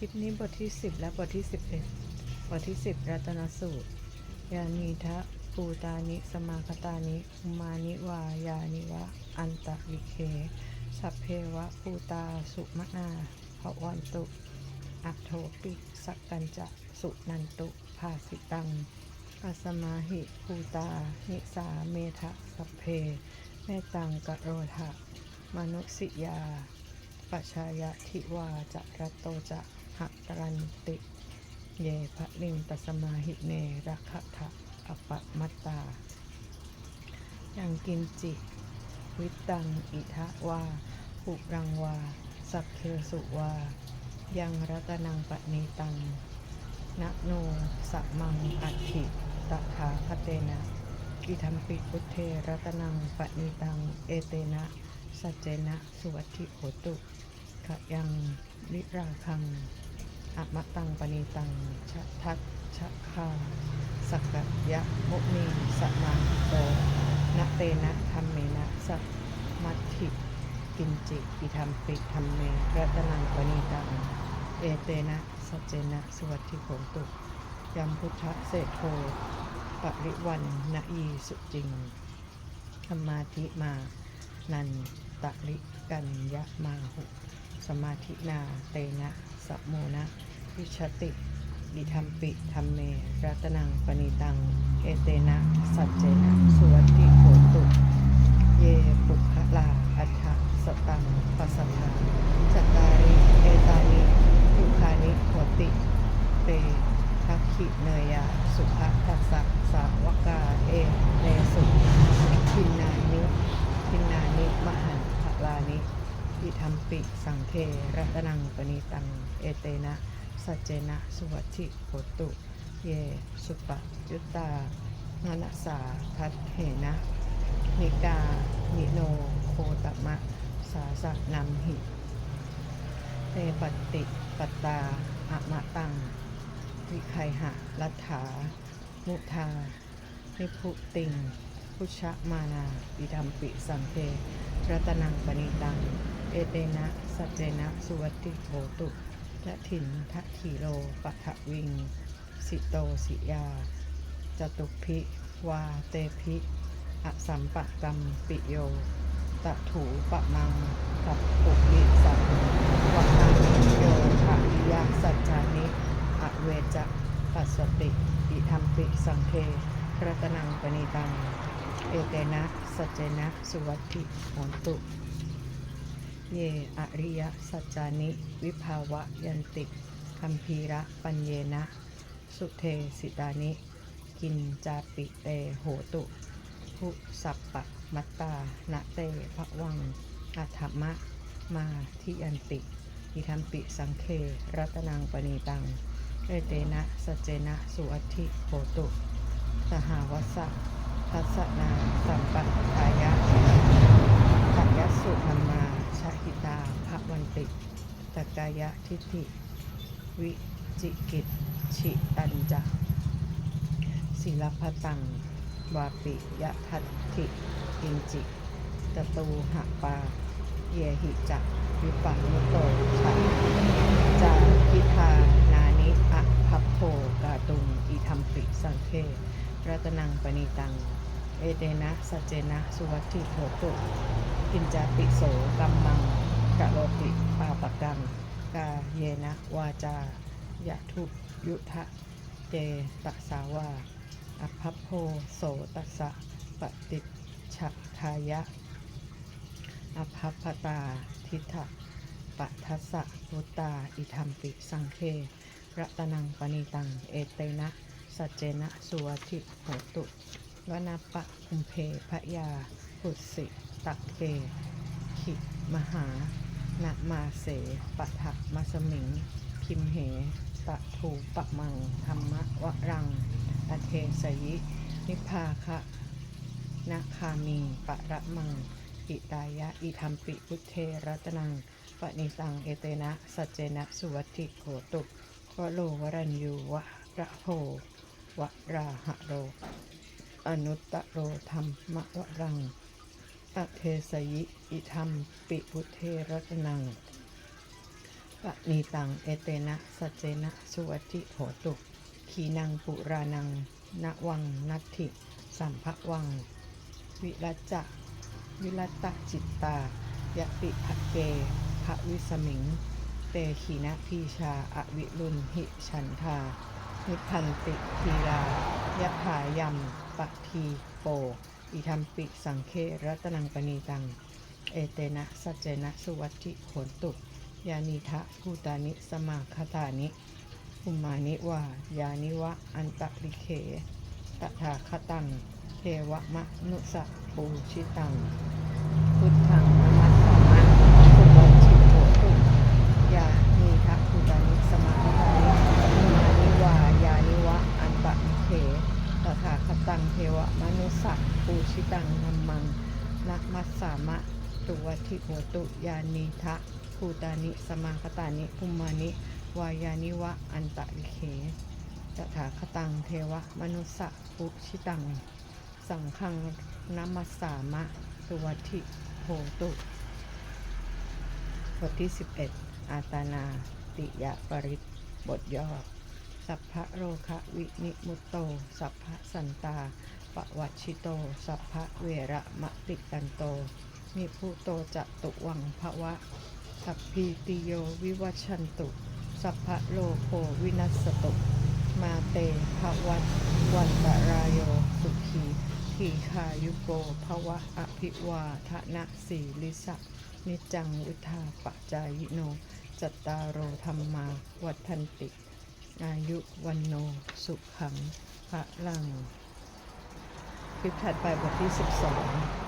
คลิปนี้บทที่ 10 และบทที่ 11 บทที่ 10 รัตนสูตร ยานีทะปูตานิ สมาคตานิอุมานิวายานิวะ อันตะวิเค สัพเพวะปูตาสุมนาภวันตุ อัโทปิสักกันจะสุนันตุภาสิตังอัสมาหิภูตา นิสาเมทะสัพเพเมตังกโรธะมนุสิยาปัชชายะทิวาจะรัตโตจะ หัตรันติ เยภะลิงตัสมาหิเนรักขะทะอปะมัตตา ยังกินจิ วิตังอิทะวาปุรังวา สัพเพสุวา ยังรัตนังปณีตังนะโนสัมมังอัตถิตถาคเตนะอิทัมปิพุทเทรัตนังปณีตัง เอเตนะ สัจเจนะ สุวัติโหตุขยังลิราคัง อะมะตังปณีตัง ชะทัตชะคาสักกะยะมุนีสมมาโตนะเตนะธรรมเมนะสัมมัตถิกินจิอิทัมปิธรรมเมรัตนังปณีตัง เอเตนะสัจเจนะสวัสดิโหตุยัมพุทธเศรษโทปริวันนะยีสุจริงธรรมาธิมา นันตะลิกัญญะมาหุ สมาธินาเตนะสัมโมนะวิชติอิธรรมปิธรรมเม รัตนังปณิตัง เอเตนะ สัจเจนะ สุวัสดิโหตุ เยปุคลา อัฏฐสตังปัสสทาจตาริ เอตานิทุคานิโหติ เตทักขิเนยา สุภทัสสะสาวกา เอเนสุทินนานิทินนานิ อิธรรมปิสังเครัตนังปณิตัง เอเตนะ สัจเจนะ สุวัติโหตุ เย สุปะยุตตางานสาทัตเหนะ นิกา นิโน โคตมะ สาสะนัมหิ เตปฏิปตาอะมะตัง วิไคหะรัฐา มุทานิพุติง พุชะมานาอิดัมปิสังเพรัตนังปณิตัง อเตนะสัจเจนะสุวัติโหตุละถินทะขีโลปัทวิง สิโตสิยา จตุพิ วาเตพิอสัมปะกัมปิโยตะถูปะมังตับปุริสังวะนานิโยทะวิยะสัจจานิ อเวจะปัสสติอิธรรมปิสังเครัตนังปณิตัง เอเตนะ สัจเจนะ สุวัติโหตุ เยอริยสัจจานิ วิภาวะยันติคัมภีระปัญเยนะ สุเทสิตานิ กินจาปิเตโหตุผู้สัปปะมัตตานะเตภวังอัฏฐมะ มาทิยันติอิทัมปิสังเค รัตนังปณีตังเอเตนะสเจนะสุอัตถิโหตุสหาวัสสะทัสสนาสัมปัตทายะตัยสุธรรมาชาหิตาภวันติตกายะทิฏฐิ วิจิกิจฉิตันจะศิลปตัง วาปิยะทัตถิกินจิตตูหะปา เยหิจักวิปังมุโตชัยจาพิธานานิอะพัพโพกาตุงอิธรรมปิสังเครัตนังปณีตัง เอเตนะสัจเจนะ สุวัตถิโหตุกินจาปิโสกัมมังกะโรติปาปกัง กาเยนะวาจายะทุยุทะเจตสาวาอภัพโพโสตัสะปฏิชะทายะ อภัพตาทิฏฐะปัทสสะวุตตาอิธรรมปิสังเครัตนังปณิตัง เอเตนะสัจเจนะสุวัติโหตุวนาปะคุมเพพยาปุสิตักเกขิมหา นะมาเสปะทะมัสมิง พิมเหตะถูปะมังธรรมะวะรัง อเทสยิ นิพพาคะนาคามีปะระมัง อิตายะ อิธรรมปิพุทเทรัตนังปณิตังเอเตนะ สัจเจนะ สุวัติโหตุวโลวรัญยูวะระโหวะราหะโร อนุตตะโรธรรมะวะรัง อเทสยิ อิธรรม ปิพุเทรัตนังปะนีตัง เอเตนะ สัจเจนะ สุวัติโหตุ ขีนังปุรานังณวัง นัตถิ สัมภวัง วิรัจจะวิรัตจิตตายะปิภะเกภะวิสมิง เตขีนะพีชา อวิรุณหิฉันทานิพันติทีลายะถายัมปะทีโป อิธรรมปิสังเครัตนังปณีตัง เอเตนะสัจเจนะสุวัติโขนตุ ยานิทะภูตานิสมาคตานิอุมานิวายานิวะ อันตะริเคตถาคตังเทวมะนุสะปูชิตัง พุทธังนมัสสามะสุวัชิโหตุยานีทะภูตานิสมาคตานิอุมานิวายานิวะอันตริเค ตถาค ตังเทวมนุสะปูชิตังนัมมังนะมัสสามะตุวัติโหตุยานีทะภูตานิสมาคตานิอุมานิ วายานิวะอันตะลิเคตถาคตังเทวมนุสสะปุชิตัง สังฆังนัมมัสสามะสุวัติโหตุบทที่ 11 อาตานาติยะปริตบทย่อ สัพพะโรคะวินิมุตโต สัพพะสันตาปวัชิโต สัพพะเวระมะติตันโตนิพุโตจะตุวังภวะ สัพพีติโยวิวัชชันตุ สัพพะโลโควินัสตุ มาเตภวัตวันตรายโยสุขีทีคายุโกภวะอภิวาทนะสีลิสะนิจังวุธาปจายโน จัตตารโอธรรมา วัฏันติ อายุวันโนสุขังพระลัง คลิปถัดไปบทที่ 12